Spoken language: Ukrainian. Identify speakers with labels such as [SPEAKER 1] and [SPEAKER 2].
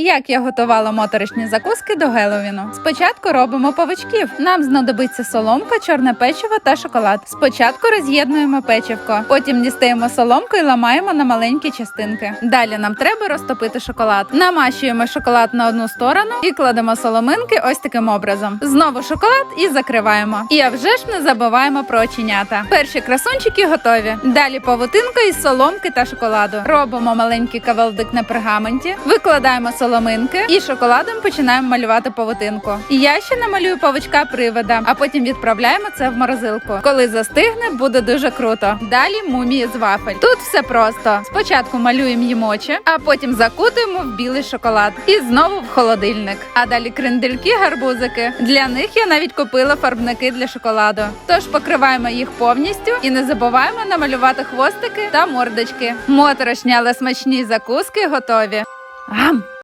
[SPEAKER 1] Як я готувала моторошні закуски до Геловіну? Спочатку робимо павичків. Нам знадобиться соломка, чорне печиво та шоколад. Спочатку роз'єднуємо печивко, потім дістаємо соломку і ламаємо на маленькі частинки. Далі нам треба розтопити шоколад. Намащуємо шоколад на одну сторону і кладемо соломинки ось таким образом. Знову шоколад і закриваємо. І а вже ж не забуваємо про оченята. Перші красунчики готові. Далі павутинка із соломки та шоколаду. Робимо маленький кавалдик на пергаменті, викладаємо соломинки і шоколадом починаємо малювати павутинку. І я ще намалюю павучка привида, а потім відправляємо це в морозилку. Коли застигне, буде дуже круто. Далі мумії з вафель. Тут все просто. Спочатку малюємо їм очі, а потім закутуємо в білий шоколад і знову в холодильник. А далі крендельки, гарбузики. Для них я навіть купила фарбники для шоколаду. Тож покриваємо їх повністю і не забуваємо намалювати хвостики та мордочки. Моторошні, але смачні закуски готові. Гам!